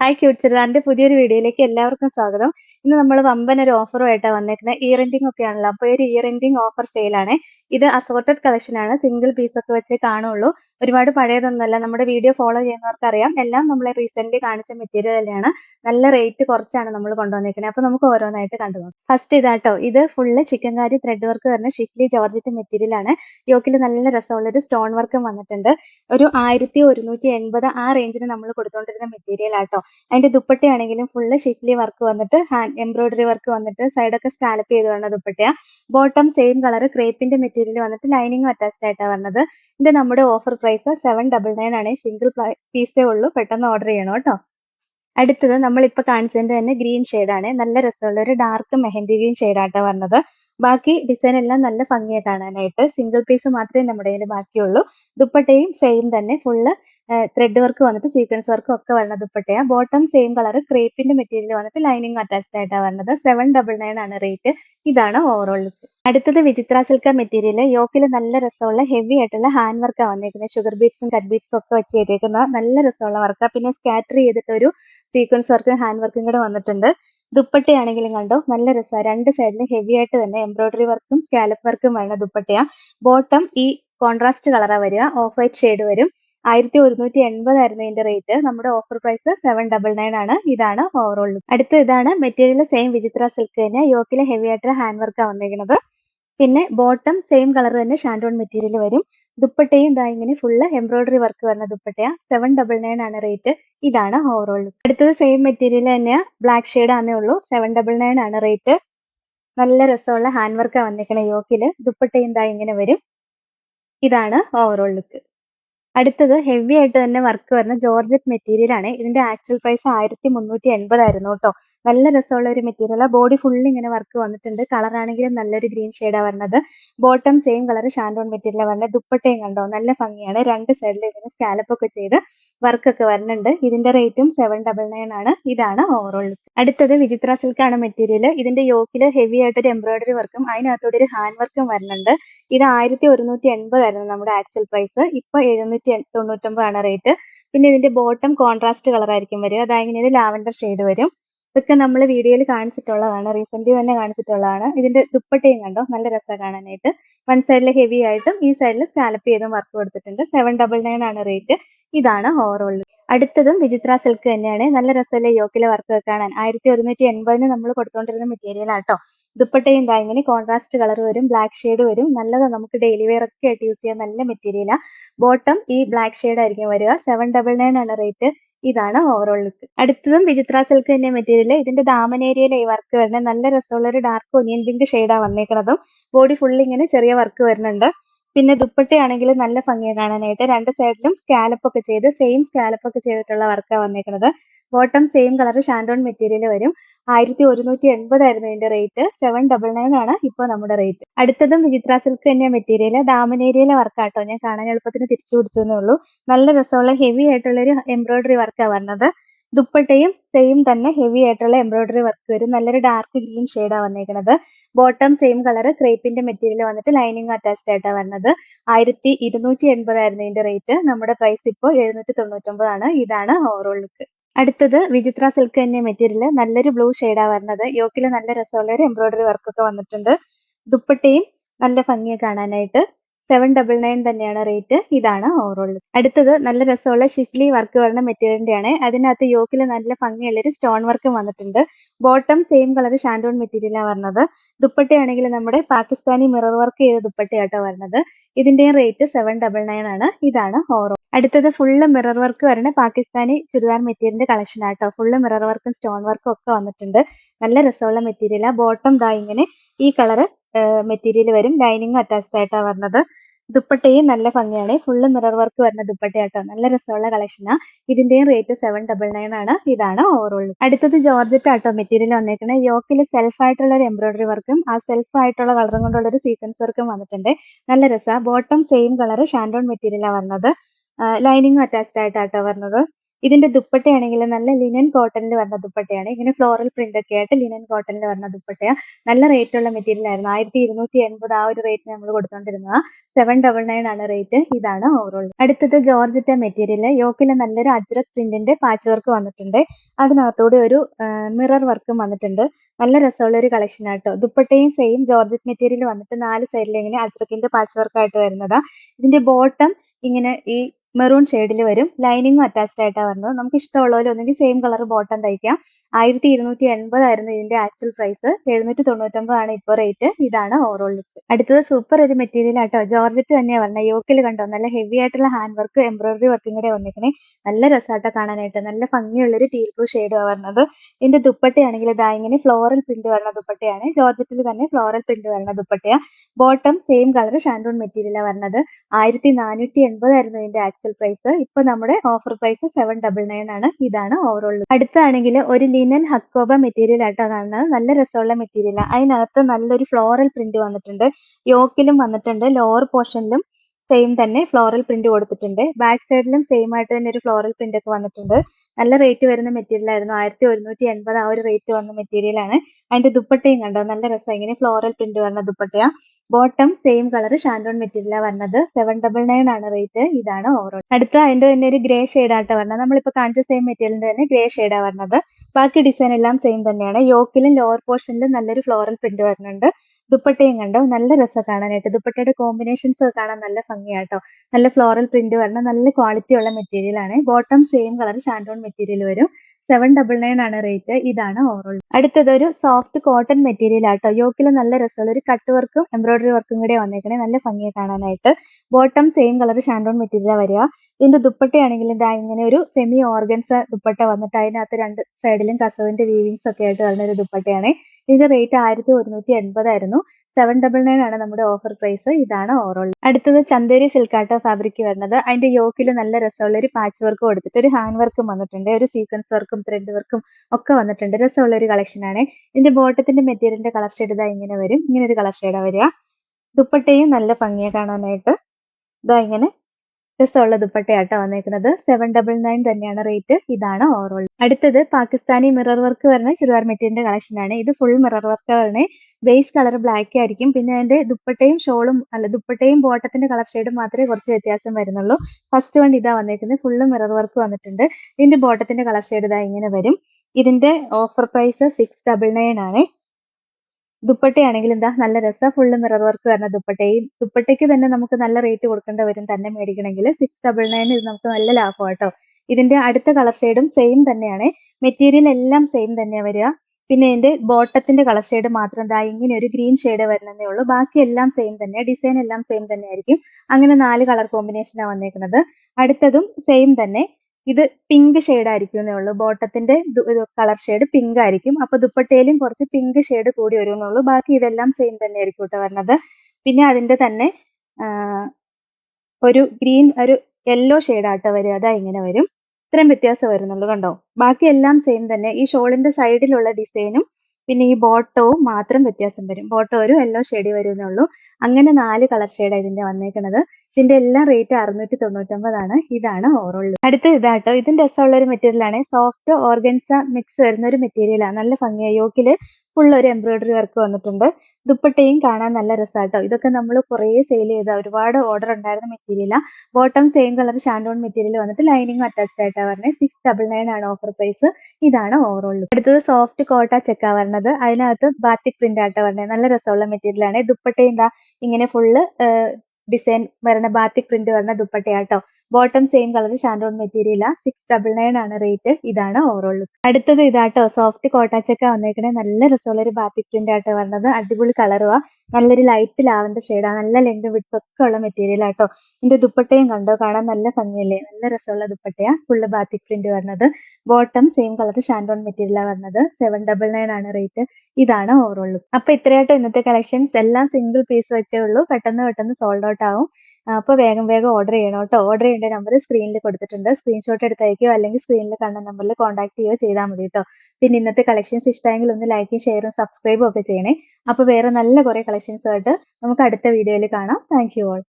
Hi cute ചെറുതാന്റെ പുതിയൊരു വീഡിയോയിലേക്ക് എല്ലാവർക്കും സ്വാഗതം. ഇന്ന് നമ്മൾ വമ്പൻ ഒരു ഓഫറുമായിട്ടാണ് വന്നേക്കുന്നത് ഇയർ എൻഡിങ് ഒക്കെ ആണല്ലോ അപ്പോൾ ഒരു ഇയർ എൻഡിങ് ഓഫർ സെയിലാണ് ഇത് അസോർട്ടഡ് കളക്ഷൻ ആണ്. സിംഗിൾ പീസ് ഒക്കെ വെച്ചേ കാണുള്ളൂ. ഒരുപാട് പഴയതൊന്നുമല്ല. നമ്മുടെ വീഡിയോ ഫോളോ ചെയ്യുന്നവർക്ക് അറിയാം എല്ലാം നമ്മൾ റീസെന്റ് കാണിച്ച മെറ്റീരിയൽ തന്നെയാണ്. നല്ല റേറ്റ് കുറച്ചാണ് നമ്മൾ കൊണ്ടുവന്നേക്കുന്നത് അപ്പോൾ നമുക്ക് ഓരോന്നായിട്ട് കണ്ടു നോക്കാം. ഫസ്റ്റ് ഇതാട്ടോ. ഇത് full chikankari thread work വരുന്ന ഷിഫ്ലി ജോർജറ്റ് മെറ്റീരിയൽ ആണ്. യോക്കിൽ നല്ല രസമുള്ള ഒരു സ്റ്റോൺ വർക്കും വന്നിട്ടുണ്ട്. ഒരു ആയിരത്തി ഒരുന്നൂറ്റി എൺപത് ആ റേഞ്ചിന് നമ്മൾ കൊടുത്തുകൊണ്ടിരുന്ന മെറ്റീരിയൽ ആട്ടോ. അതിന്റെ ദുപ്പട്ടയാണെങ്കിലും ഫുള്ള് ഷിഫ്ലി വർക്ക് വന്നിട്ട് ഹാൻഡ് എംബ്രോയിഡറി വർക്ക് വന്നിട്ട് സൈഡൊക്കെ സ്കാലപ്പ് ചെയ്ത് വരുന്ന ദുപ്പട്ടയാ. ബോട്ടം സെയിം കളർ ക്രേപ്പിന്റെ മെറ്റീരിയൽ വന്നിട്ട് ലൈനിങ് അറ്റാച്ച്ഡ് ആയിട്ടാണ് വരുന്നത് ഇതിന്റെ നമ്മുടെ offer price seven double nine ആണ്. സിംഗിൾ പീസേ ഉള്ളൂ. പെട്ടെന്ന് ഓർഡർ ചെയ്യണം കേട്ടോ. അടുത്തത് നമ്മൾ ഇപ്പൊ കാണിച്ചതിന്റെ തന്നെ ഗ്രീൻ ആണ്. നല്ല രസമുള്ള ഒരു ഡാർക്ക് മെഹന്തി ഗ്രീൻ ഷെയ്ഡാട്ടോ വരുന്നത് ബാക്കി ഡിസൈൻ എല്ലാം നല്ല ഭംഗിയാ കാണാനായിട്ട്. സിംഗിൾ പീസ് മാത്രമേ നമ്മുടെ കയ്യിൽ ബാക്കിയുള്ളൂ. ദുപ്പട്ടയും സെയിം തന്നെ. ഫുള്ള് ത്രെഡ് വർക്ക് വന്നിട്ട് സീക്വൻസ് വർക്കും ഒക്കെ വരുന്നത് ദുപ്പട്ടയാ ബോട്ടം സെയിം കളർ ക്രേപ്പിന്റെ മെറ്റീരിയൽ വന്നിട്ട് ലൈനിങ് അറ്റാച്ച്ഡ് ആയിട്ടാണ് വരുന്നത് സെവൻ ഡബിൾ നയൻ ആണ് റേറ്റ് ഇതാണ് ഓവറോൾ ലുക്ക് അടുത്തത് വിചിത്ര സിൽക്ക മെറ്റീരിയൽ യോക്കിൽ നല്ല രസമുള്ള ഹെവി ആയിട്ടുള്ള ഹാൻഡ് വർക്കാണ് വന്നിരിക്കുന്നത് ഷുഗർ ബീഡ്സും കട്ട് ബീഡ്സും ഒക്കെ വെച്ച് ചെയ്തേക്കുന്ന നല്ല രസമുള്ള വർക്കാണ് പിന്നെ സ്കാറ്റർ ചെയ്തിട്ട് ഒരു സീക്വൻസ് വർക്കും ഹാൻഡ് വർക്കും കൂടെ വന്നിട്ടുണ്ട്. ദുപ്പട്ടയാണെങ്കിലും കണ്ടോ? നല്ല രസമാണ് രണ്ട് സൈഡിലും ഹെവി ആയിട്ട് തന്നെ എംബ്രോയിഡറി വർക്കും സ്കാലപ്പ് വർക്കും വരുന്ന ദുപ്പട്ടയാണ് ബോട്ടം ഈ കോൺട്രാസ്റ്റ് കളറാണ് വരിക. ഓഫ് വൈറ്റ് ഷെയ്ഡ് വരും. ആയിരത്തി ഒരുന്നൂറ്റി എൺപതായിരുന്നു ഇതിന്റെ റേറ്റ് നമ്മുടെ offer price seven double nine ആണ്. ഇതാണ് ഓവറോൾ അടുത്ത ഇതാണ് മെറ്റീരിയൽ സെയിം വിചിത്ര സിൽക്ക് തന്നെ. യോക്കിലെ ഹെവി ആയിട്ട് ഹാൻഡ് വർക്കാണ് വന്നിരിക്കുന്നത്. പിന്നെ ബോട്ടം സെയിം കളർ തന്നെ ഷാൻഡോൺ മെറ്റീരിയൽ വരും. ദുപ്പട്ടയും ഇതാ ഇങ്ങനെ ഫുള്ള് എംബ്രോയിഡറി വർക്ക് വരുന്ന ദുപ്പട്ടയാ. സെവൻ ഡബിൾ നയൻ ആണ് റേറ്റ് ഇതാണ് ഓവറോൾ അടുത്തത് സെയിം മെറ്റീരിയൽ തന്നെയാ. ബ്ലാക്ക് ഷെയ്ഡ് ആണേ ഉള്ളൂ. സെവൻ ഡബിൾ നയൻ ആണ് റേറ്റ് നല്ല രസമുള്ള ഹാൻഡ് വർക്കാണ് വന്നിരിക്കുന്നത് യോക്കിൽ. ദുപ്പട്ടയും ഇതാ ഇങ്ങനെ വരും. ഇതാണ് ഓവറോൾ ലുക്ക് അടുത്തത് ഹെവി ആയിട്ട് തന്നെ വർക്ക് വരുന്ന ജോർജറ്റ് മെറ്റീരിയൽ ആണ്. ഇതിന്റെ ആക്ച്വൽ പ്രൈസ് ആയിരത്തി മുന്നൂറ്റി എൺപതായിരുന്നു കേട്ടോ. നല്ല രസമുള്ള ഒരു മെറ്റീരിയൽ ബോഡി ഫുള്ള് ഇങ്ങനെ വർക്ക് വന്നിട്ടുണ്ട്. കളർ ആണെങ്കിലും നല്ലൊരു ഗ്രീൻ ഷെയ്ഡാണ് വരുന്നത് bottom same colour shantoon material വരുന്നത് ദുപ്പട്ടയും കണ്ടോ? നല്ല ഭംഗിയാണ്. രണ്ട് സൈഡിൽ ഇങ്ങനെ സ്കാലപ്പ് ഒക്കെ ചെയ്ത് വർക്കൊക്കെ വരുന്നുണ്ട്. ഇതിന്റെ റേറ്റും സെവൻ ഡബിൾ നയൻ ആണ്. ഇതാണ് ഓവറോൾ ലുക്ക് അടുത്തത് വിചിത്ര സിൽക്ക് ആണ് മെറ്റീരിയൽ ഇതിന്റെ യോക്കിൽ ഹെവി ആയിട്ട് ഒരു എംബ്രോയിഡറി വർക്കും അതിനകത്തോടെ ഒരു ഹാൻഡ് വർക്കും വരുന്നുണ്ട്. ഇത് ആയിരത്തി ഒരുന്നൂറ്റി എൺപതായിരുന്നു നമ്മുടെ ആക്ച്വൽ പ്രൈസ് ഇപ്പൊ എഴുന്നൂറ്റി തൊണ്ണൂറ്റൊമ്പതാണ് റേറ്റ് പിന്നെ ഇതിന്റെ ബോട്ടം കോൺട്രാസ്റ്റ് കളർ ആയിരിക്കും വരിക. അതായത് ലാവൻഡർ ഷെയ്ഡ് വരും. ഇതൊക്കെ നമ്മൾ വീഡിയോയിൽ കാണിച്ചിട്ടുള്ളതാണ്. റീസെന്റ് തന്നെ കാണിച്ചിട്ടുള്ളതാണ്. ഇതിന്റെ ദുപ്പട്ടയും കണ്ടോ? നല്ല രസമാണ് കാണാനായിട്ട്. വൺ സൈഡിൽ ഹെവി ആയിട്ടും ഈ സൈഡിൽ സ്കാലപ്പ് ചെയ്തും വർക്ക് കൊടുത്തിട്ടുണ്ട്. സെവൻ ഡബിൾ നയൻ ആണ് റേറ്റ് ഇതാണ് ഓവറോൾ അടുത്തതും വിചിത്ര സിൽക്ക് തന്നെയാണ്. നല്ല രസമല്ലേ യോക്കിലെ വർക്ക് കാണാൻ? ആയിരത്തി ഒരുന്നൂറ്റി എൺപതിന് നമ്മൾ കൊടുത്തുകൊണ്ടിരുന്ന മെറ്റീരിയൽ ആട്ടോ. ദുപ്പട്ടയും ഇതാ ഇങ്ങനെ കോൺട്രാസ്റ്റ് കളർ വരും ബ്ലാക്ക് ഷെയ്ഡ് വരും. നല്ലതാണ് നമുക്ക് ഡെയിലി വെയർ ഒക്കെ ആയിട്ട് യൂസ് ചെയ്യാൻ നല്ല മെറ്റീരിയലാണ് ബോട്ടം ഈ ബ്ലാക്ക് ഷെയ്ഡ് ആയിരിക്കും വരിക. സെവൻ ഡബിൾ നയൻ ആണ് റേറ്റ് ഇതാണ് ഓവറോൾ ലുക്ക് അടുത്തതും വിചിത്ര സിൽക്ക് തന്നെ മെറ്റീരിയൽ ഇതിന്റെ ദാമൻ ഏരിയയിൽ ഈ വർക്ക് വരുന്നത്. നല്ല രസമുള്ള ഒരു ഡാർക്ക് ഒനിയൻ പിങ്ക് ഷെയ്ഡാ വന്നേക്കുന്നതും ബോഡി ഫുൾ ഇങ്ങനെ ചെറിയ വർക്ക് വരുന്നുണ്ട്. പിന്നെ ദുപ്പട്ടയാണെങ്കിൽ നല്ല ഭംഗിയാണ് കാണാനായിട്ട്. രണ്ട് സൈഡിലും സ്കാലപ്പ് ഒക്കെ ചെയ്ത് സെയിം സ്കാലപ്പ് ഒക്കെ ചെയ്തിട്ടുള്ള വർക്കാണ് വന്നേക്കുന്നത് bottom same colour shantoon material വരും. ആയിരത്തി ഒരുന്നൂറ്റി എൺപതായിരുന്നു ഇതിന്റെ റേറ്റ് സെവൻ ഡബിൾ നയൻ ആണ് ഇപ്പോൾ നമ്മുടെ റേറ്റ് അടുത്തതും വിചിത്ര സിൽക്ക് തന്നെ മെറ്റീരിയൽ ദാമൻ ഏരിയയിലെ വർക്കാട്ടോ ഞാൻ കാണാൻ എളുപ്പത്തിന് തിരിച്ചു പിടിച്ചെന്നേ ഉള്ളൂ. നല്ല രസമുള്ള ഹെവി ആയിട്ടുള്ള ഒരു എംബ്രോയിഡറി വർക്കാണ് വരുന്നത് ദുപ്പട്ടയും സെയിം തന്നെ ഹെവി ആയിട്ടുള്ള എംബ്രോയിഡറി വർക്ക് വരും. നല്ലൊരു ഡാർക്ക് ഗ്രീൻ ഷെയ്ഡാണ് വന്നേക്കുന്നത് ബോട്ടം സെയിം കളർ ക്രേപ്പിന്റെ മെറ്റീരിയൽ വന്നിട്ട് ലൈനിങ് അറ്റാച്ച്ഡ് ആയിട്ടാണ് വരുന്നത് ആയിരത്തി ഇരുന്നൂറ്റി എൺപതായിരുന്നു ഇതിന്റെ റേറ്റ് നമ്മുടെ പ്രൈസ് ഇപ്പോൾ എഴുന്നൂറ്റി തൊണ്ണൂറ്റൊമ്പതാണ്. ഇതാണ് ഓവറോൾ ലുക്ക് അടുത്തത് വിചിത്ര സിൽക്ക് തന്നെ മെറ്റീരിയൽ നല്ലൊരു ബ്ലൂ ഷെയ്ഡാണ് വരുന്നത്. യോക്കിൽ നല്ല രസമുള്ള ഒരു എംബ്രോയിഡറി വർക്കൊക്കെ വന്നിട്ടുണ്ട്. ദുപ്പട്ടയും നല്ല ഭംഗിയെ കാണാനായിട്ട്. സെവൻ ഡബിൾ നയൻ തന്നെയാണ് റേറ്റ് ഇതാണ് ഓവറോൾ അടുത്തത് നല്ല രസമുള്ള ഷിഫ്ലി വർക്ക് വരുന്ന മെറ്റീരിയലിന്റെ ആണ് അതിനകത്ത് യോക്കിൽ നല്ല ഭംഗിയുള്ള ഒരു സ്റ്റോൺ വർക്കും വന്നിട്ടുണ്ട്. ബോട്ടം സെയിം കളർ ഷാൻഡോൺ മെറ്റീരിയലാണ് വരുന്നത്. ദുപ്പട്ടയാണെങ്കിൽ നമ്മുടെ പാകിസ്ഥാനി മിറർ വർക്ക് ചെയ്ത ദുപ്പട്ടയാട്ടോ വരുന്നത്. ഇതിന്റെയും റേറ്റ് സെവൻ ഡബിൾ നയൻ ആണ്. ഇതാണ് ഓവറോൾ അടുത്തത് ഫുള്ള് മിറർ വർക്ക് വരുന്ന പാകിസ്ഥാനി ചുരിദാർ മെറ്റീരിയലിന്റെ കളക്ഷൻ ആട്ടോ. ഫുള്ള് മിറർ വർക്കും സ്റ്റോൺ വർക്കും ഒക്കെ വന്നിട്ടുണ്ട്. നല്ല രസമുള്ള മെറ്റീരിയലാണ് ബോട്ടം ദാ ഇങ്ങനെ ഈ കളർ മെറ്റീരിയൽ വരും. ലൈനിങ് അറ്റാച്ച്ഡ് ആയിട്ടാണ് വരുന്നത്. ദുപ്പട്ടയും നല്ല ഭംഗിയാണ്. ഫുള്ള് മിറർ വർക്ക് വരുന്ന ദുപ്പട്ടയാട്ടോ. നല്ല രസമുള്ള കളക്ഷനാ ഇതിന്റെയും റേറ്റ് സെവൻ ഡബിൾ നയൻ ആണ്. ഇതാണ് ഓവറോൾ അടുത്തത് ജോർജറ്റ് ആട്ടോ മെറ്റീരിയൽ വന്നേക്കുന്നത് യോക്കിൽ സെൽഫ് ആയിട്ടുള്ള ഒരു എംബ്രോയിഡറി വർക്കും ആ സെൽഫ് ആയിട്ടുള്ള കളറും കൊണ്ടുള്ള ഒരു സീക്വൻസ് വർക്കും വന്നിട്ടുണ്ട്. നല്ല രസമാണ് ബോട്ടം സെയിം കളർ ഷാൻഡോൺ മെറ്റീരിയലാണ് വരുന്നത്. ലൈനിങ്ങും അറ്റാച്ച്ഡ് ആയിട്ടാട്ടോ വരുന്നത്. ഇതിന്റെ ദുപ്പട്ടയാണെങ്കിൽ നല്ല ലിനൻ കോട്ടണിൽ വരുന്ന ദുപ്പട്ടയാണ്. ഇങ്ങനെ ഫ്ലോറൽ പ്രിന്റ് ഒക്കെ ആയിട്ട് ലിനൻ കോട്ടണിൽ വരുന്ന ദുപ്പട്ടയാണ് നല്ല റേറ്റ് ഉള്ള മെറ്റീരിയൽ ആയിരുന്നു. ആയിരത്തി ഇരുന്നൂറ്റി എൺപത് ആ ഒരു റേറ്റ് നമ്മൾ കൊടുത്തോണ്ടിരുന്നത്. സെവൻ ഡബിൾ നയൻ ആണ് റേറ്റ് ഇതാണ് ഓവറോൾ അടുത്തത് ജോർജിറ്റ മെറ്റീരിയൽ യോക്കിലെ നല്ലൊരു അജ്രക് പ്രിന്റിന്റെ പാച്ച് വർക്ക് വന്നിട്ടുണ്ട്. അതിനകത്തൂടെ ഒരു മിറർ വർക്കും വന്നിട്ടുണ്ട്. നല്ല രസമുള്ള ഒരു കളക്ഷൻ ആട്ടോ ദുപ്പട്ടയും സെയിം ജോർജറ്റ് മെറ്റീരിയൽ വന്നിട്ട് നാല് സൈഡിൽ ഇങ്ങനെ അജ്രക്കിന്റെ പാച്ച് വർക്ക് ആയിട്ട് വരുന്നതാ. ഇതിന്റെ ബോട്ടം ഇങ്ങനെ ഈ മെറൂൺ ഷെയ്ഡിൽ വരും. ലൈനിങ്ങും അറ്റാച്ച്ഡ് ആയിട്ടാണ് വരുന്നത്. നമുക്ക് ഇഷ്ടമുള്ളവർ ഒന്നെങ്കിൽ സെയിം കളർ ബോട്ടം തയ്ക്കാം. ആയിരത്തി ഇരുന്നൂറ്റി എൺപതായിരുന്നു ഇതിന്റെ ആക്ച്വൽ പ്രൈസ് എഴുന്നൂറ്റി തൊണ്ണൂറ്റൊമ്പതാണ് ഇപ്പോൾ റേറ്റ് ഇതാണ് ഓവറോൾ ലുക്ക് അടുത്തത് സൂപ്പർ ഒരു മെറ്റീരിയൽ ആട്ടോ. ജോർജറ്റ് തന്നെയാണ് പറഞ്ഞത്. യോക്കിൽ കണ്ടോ നല്ല ഹെവി ആയിട്ടുള്ള ഹാൻഡ് വർക്ക് എംബ്രോയിഡറി വർക്കും കൂടെ വന്നിരിക്കണേ. നല്ല രസമാട്ടോ കാണാനായിട്ട്. നല്ല ഭംഗിയുള്ള ഒരു ടീൽ ബ്ലൂ ഷെയ്ഡാണ് വരുന്നത് ഇതിന്റെ ദുപ്പട്ടയാണെങ്കിൽ ഇതാ ഇങ്ങനെ ഫ്ലോറൽ പ്രിന്റ് വരുന്ന ദുപ്പട്ടയാണ്. ജോർജറ്റിൽ തന്നെ ഫ്ലോറൽ പ്രിന്റ് വരുന്ന ദുപ്പട്ടയാണ് ബോട്ടം സെയിം കളർ ഷാൻഡൂൺ മെറ്റീരിയലാണ് വരുന്നത് ആയിരത്തി നാനൂറ്റി എൺപതായിരുന്നു ഇതിന്റെ ആക്ച്വൽ പ്രൈസ് ഇപ്പൊ നമ്മുടെ offer price seven double nine ആണ്. ഇതാണ് ഓവറോൾ അടുത്താണെങ്കിൽ ഒരു ലിനൻ ഹക്കോബ മെറ്റീരിയൽ ആട്ടോ കാണുന്നത്. നല്ല രസമുള്ള മെറ്റീരിയൽ അതിനകത്ത് നല്ലൊരു ഫ്ലോറൽ പ്രിന്റ് വന്നിട്ടുണ്ട്. യോക്കിലും വന്നിട്ടുണ്ട്. ലോവർ പോർഷനിലും സെയിം തന്നെ ഫ്ലോറൽ പ്രിന്റ് കൊടുത്തിട്ടുണ്ട്. ബാക്ക് സൈഡിലും സെയിം ആയിട്ട് തന്നെ ഒരു ഫ്ലോറൽ പ്രിന്റ് ഒക്കെ വന്നിട്ടുണ്ട്. നല്ല റേറ്റ് വരുന്ന മെറ്റീരിയൽ ആയിരുന്നു. ആയിരത്തി ഒരുന്നൂറ്റി എൺപത് ആ ഒരു റേറ്റ് വന്ന മെറ്റീരിയൽ ആണ്. അതിന്റെ ദുപ്പട്ടയും കണ്ടോ? നല്ല രസം. ഇങ്ങനെ ഫ്ലോറൽ പ്രിന്റ് വരുന്ന ദുപ്പട്ടയാ. ബോട്ടം സെയിം കളർ ഷാൻഡോൺ മെറ്റീരിയലാണ് വരുന്നത് സെവൻ ഡബിൾ നയൻ ആണ് റേറ്റ് ഇതാണ് ഓവറോൾ അടുത്ത അതിന്റെ തന്നെ ഒരു ഗ്രേ ആട്ടോ വരുന്നത് നമ്മളിപ്പോ കാണിച്ച സെയിം മെറ്റീരിയലിന്റെ തന്നെ ഗ്രേ ഷെയ്ഡാണ് വരുന്നത് ബാക്കി ഡിസൈൻ എല്ലാം സെയിം തന്നെയാണ്. യോക്കിലും ലോവർ പോർഷനിലും നല്ലൊരു ഫ്ലോറൽ പ്രിന്റ് വരുന്നുണ്ട്. ദുപ്പട്ടയും കണ്ടോ? നല്ല രസം കാണാനായിട്ട്. ദുപ്പട്ടയുടെ കോമ്പിനേഷൻസ് കാണാൻ നല്ല ഭംഗിയാട്ടോ. നല്ല ഫ്ലോറൽ പ്രിന്റ് വരണം. നല്ല ക്വാളിറ്റി ഉള്ള മെറ്റീരിയൽ ആണ്. Bottom same colour shantoon material വരും. സെവൻ ഡബിൾ നയൻ ആണ് റേറ്റ് ഇതാണ് ഓവറോൾ അടുത്തത് ഒരു സോഫ്റ്റ് കോട്ടൺ മെറ്റീരിയൽ ആട്ടോ. യോക്കിൽ നല്ല രസമുള്ള ഒരു കട്ട് വർക്കും എംബ്രോയിഡറി വർക്കും കൂടെ വന്നേക്കണേ. നല്ല ഭംഗിയെ കാണാനായിട്ട്. Bottom same colour shantoon material വരിക. ഇതിന്റെ ദുപ്പട്ടയാണെങ്കിൽ ഇതാ ഇങ്ങനെ ഒരു സെമി ഓർഗൻസ് ദുപ്പട്ട വന്നിട്ട് അതിനകത്ത് രണ്ട് സൈഡിലും കസവിന്റെ വീവിങ്സ് ഒക്കെ ആയിട്ട് വരുന്ന ഒരു ദുപ്പട്ടയാണ്. ഇതിന്റെ റേറ്റ് ആയിരത്തി ഒരുന്നൂറ്റി എൺപതായിരുന്നു. സെവൻ ഡബിൾ നയൻ ആണ് നമ്മുടെ ഓഫർ പ്രൈസ് ഇതാണ് ഓറോൾ അടുത്തത് ചന്തേരി സിൽക്കാട്ട ഫാബ്രിക് വരുന്നത്. അതിന്റെ യോക്കിൽ നല്ല രസമുള്ള ഒരു പാച്ച് വർക്ക് കൊടുത്തിട്ട് ഒരു ഹാൻഡ് വർക്കും വന്നിട്ടുണ്ട്. ഒരു സീക്വൻസ് വർക്കും ത്രെഡ് വർക്കും ഒക്കെ വന്നിട്ടുണ്ട്. രസമുള്ള ഒരു കളക്ഷൻ ആണ്. ഇതിന്റെ ബോട്ടത്തിന്റെ മെറ്റീരിയലിന്റെ കളർ ഷെയ്ഡ് ഇതാ ഇങ്ങനെ വരും. ഇങ്ങനെ ഒരു കളർ ഷെയ്ഡാ വരിക. ദുപ്പട്ടയും നല്ല ഭംഗിയെ കാണാനായിട്ട്. ഇതാ ഇങ്ങനെ രസമുള്ള ദുപ്പട്ടയാട്ടോ വന്നേക്കുന്നത്. സെവൻ ഡബിൾ നയൻ തന്നെയാണ് റേറ്റ് ഇതാണ് ഓവറോൾ അടുത്തത് പാകിസ്ഥാനി മിറർ വർക്ക് വരുന്ന ചുരിദാർ മെറ്റീരിയലിന്റെ കളക്ഷൻ ആണ്. ഇത് ഫുൾ മിറർ വർക്ക് വരണേ ബേസ് കളർ ബ്ലാക്ക് ആയിരിക്കും. പിന്നെ അതിന്റെ ദുപ്പട്ടയും ഷോളും അല്ല ദുപ്പട്ടയും ബോട്ടത്തിന്റെ കളർ ഷെയ്ഡും മാത്രമേ കുറച്ച് വ്യത്യാസം വരുന്നുള്ളൂ. ഫസ്റ്റ് വൺ ഇതാ വന്നേക്കുന്നത്. ഫുള്ള് മിറർ വർക്ക് വന്നിട്ടുണ്ട്. ഇതിന്റെ ബോട്ടത്തിന്റെ കളർ ഷെയ്ഡ് ഇതാ ഇങ്ങനെ വരും. ഇതിന്റെ offer price six double nine ആണ്. ദുപ്പട്ടയാണെങ്കിൽ എന്താ നല്ല രസ ഫുള്ള് മിറർ വർക്ക് വരുന്ന ദുപ്പട്ടയും. ദുപ്പട്ടയ്ക്ക് തന്നെ നമുക്ക് നല്ല റേറ്റ് കൊടുക്കേണ്ടി വരും തന്നെ മേടിക്കണമെങ്കിൽ സിക്സ് ഡബിൾ നയൻ ഇത് നമുക്ക് നല്ല ലാഭം കേട്ടോ ഇതിന്റെ അടുത്ത കളർ ഷെയ്ഡും സെയിം തന്നെയാണ്. മെറ്റീരിയൽ എല്ലാം സെയിം തന്നെയാണ് വരിക. പിന്നെ ഇതിന്റെ ബോട്ടത്തിന്റെ കളർ ഷെയ്ഡ് മാത്രം ദാ ഇങ്ങനെ ഒരു ഗ്രീൻ ഷെയ്ഡ് വരണമെന്നേ ഉള്ളൂ. ബാക്കി എല്ലാം സെയിം തന്നെ ഡിസൈൻ എല്ലാം സെയിം തന്നെ ആയിരിക്കും അങ്ങനെ നാല് കളർ കോമ്പിനേഷനാണ് വന്നേക്കുന്നത്. അടുത്തതും സെയിം തന്നെ. ഇത് പിങ്ക് ഷെയ്ഡ് ആയിരിക്കും ഉള്ളൂ. ബോട്ടത്തിന്റെ കളർ ഷെയ്ഡ് പിങ്ക് ആയിരിക്കും. അപ്പൊ ദുപ്പട്ടയിലും കുറച്ച് പിങ്ക് ഷെയ്ഡ് കൂടി വരുമെന്നുള്ളൂ. ബാക്കി ഇതെല്ലാം സെയിം തന്നെ ആയിരിക്കും കേട്ടോ വരുന്നത്. പിന്നെ അതിന്റെ തന്നെ ഒരു ഗ്രീൻ ഒരു യെല്ലോ ഷെയ്ഡ് ആട്ടോ വരിക. അതാ ഇങ്ങനെ വരും. ഇത്രയും വ്യത്യാസം വരുന്നുള്ളൂ കണ്ടോ? ബാക്കി എല്ലാം സെയിം തന്നെ. ഈ ഷോളിന്റെ സൈഡിലുള്ള ഡിസൈനും പിന്നെ ഈ ബോട്ടവും മാത്രം വ്യത്യാസം വരും. ബോട്ടോ ഒരു യെല്ലോ ഷെയ്ഡ് വരുന്നുള്ളൂ അങ്ങനെ നാല് കളർ ഷെയ്ഡാണ് ഇതിന്റെ വന്നേക്കുന്നത് ഇതിന്റെ എല്ലാം റേറ്റ് അറുന്നൂറ്റി തൊണ്ണൂറ്റൊമ്പതാണ് ഇതാണ് ഓവറോൾ അടുത്ത ഇതാട്ടോ. ഇതിന്റെ രസമുള്ള ഒരു മെറ്റീരിയൽ ആണ്. സോഫ്റ്റ് ഓർഗൻസ മിക്സ് വരുന്ന ഒരു മെറ്റീരിയൽ ആണ്. നല്ല ഭംഗിയായി. യോക്കിൽ ഫുൾ ഒരു എംബ്രോയിഡറി വർക്ക് വന്നിട്ടുണ്ട്. ദുപ്പട്ടയും കാണാൻ നല്ല രസമാട്ടോ ഇതൊക്കെ നമ്മൾ കുറേ സെയിൽ ചെയ്ത ഒരുപാട് ഓർഡർ ഉണ്ടായിരുന്ന മെറ്റീരിയലാണ് bottom same colour shantoon material വന്നിട്ട് ലൈനിങ് അറ്റാച്ച്ഡ് ആയിട്ടാണ് പറഞ്ഞത് സിക്സ് ഡബിൾ നയൻ ആണ് ഓഫർ പ്രൈസ് ഇതാണ് ഓവറോൾ അടുത്തത് സോഫ്റ്റ് കോട്ട ചെക്കാ പറഞ്ഞത് അതിനകത്ത് ബാത്തിക് പ്രിന്റ് ആട്ടോ പറഞ്ഞത് നല്ല രസമുള്ള മെറ്റീരിയൽ ആണ്. ദുപ്പട്ടയും ഇങ്ങനെ ഫുള്ള് ഡിസൈൻ വരുന്ന ബാത്തിക് പ്രിന്റ് വരുന്ന ദുപ്പട്ടയാട്ടോ. Bottom same colour shantoon material six double nine ആണ് റേറ്റ് ഇതാണ് ഓവറോൾ ലുക്ക് അടുത്തത് ഇതാട്ടോ. സോഫ്റ്റ് കോട്ടാച്ചൊക്കെ വന്നേക്കണേ. നല്ല രസമുള്ള ഒരു ബാത്തിക് പ്രിന്റ് ആട്ടോ വരുന്നത് അടിപൊളി കളറുവാ നല്ലൊരു ലൈറ്റ് ലാവൻഡർ ഷെയ്ഡാ നല്ല ലെങ്ത് വിട്ട് ഒക്കെ ഉള്ള മെറ്റീരിയൽ ആട്ടോ. ഇതിന്റെ ദുപ്പട്ടയും കണ്ടോ? കാണാൻ നല്ല ഭംഗിയല്ലേ? നല്ല രസമുള്ള ദുപ്പട്ടയാ. ഫുള്ള് ബാത്തിക് പ്രിന്റ് വരുന്നത് ബോട്ടം സെയിം കളർ ഷാൻഡോൺ മെറ്റീരിയലാ വരുന്നത് സെവൻ ഡബിൾ നയൻ ആണ് റേറ്റ് ഇതാണ് ഓവറോൾ ലുക്ക് അപ്പൊ ഇത്രയായിട്ട് ഇന്നത്തെ കളക്ഷൻസ് എല്ലാം സിംഗിൾ പീസ് വെച്ചേ ഉള്ളൂ. പെട്ടെന്ന് പെട്ടെന്ന് സോൾഡ് ഔട്ട് ആവും. അപ്പൊ വേഗം വേഗം ഓർഡർ ചെയ്യണം കേട്ടോ. ഓർഡർ ചെയ്യേണ്ട നമ്പർ സ്ക്രീനിൽ കൊടുത്തിട്ടുണ്ട്. സ്ക്രീൻഷോട്ട് എടുത്ത് അയക്കുകയോ അല്ലെങ്കിൽ സ്ക്രീനിൽ കണ്ട നമ്പറിൽ കോൺടാക്ട് ചെയ്യുകയോ ചെയ്താൽ മതി കേട്ടോ പിന്നെ ഇന്നത്തെ കളക്ഷൻസ് ഇഷ്ടമെങ്കിൽ ഒന്ന് ലൈക്കും ഷെയറും സബ്സ്ക്രൈബും ഒക്കെ ചെയ്യണേ. അപ്പോൾ വേറെ നല്ല കുറേ കളക്ഷൻസുമായിട്ട് നമുക്ക് അടുത്ത വീഡിയോയിൽ കാണാം. Thank you all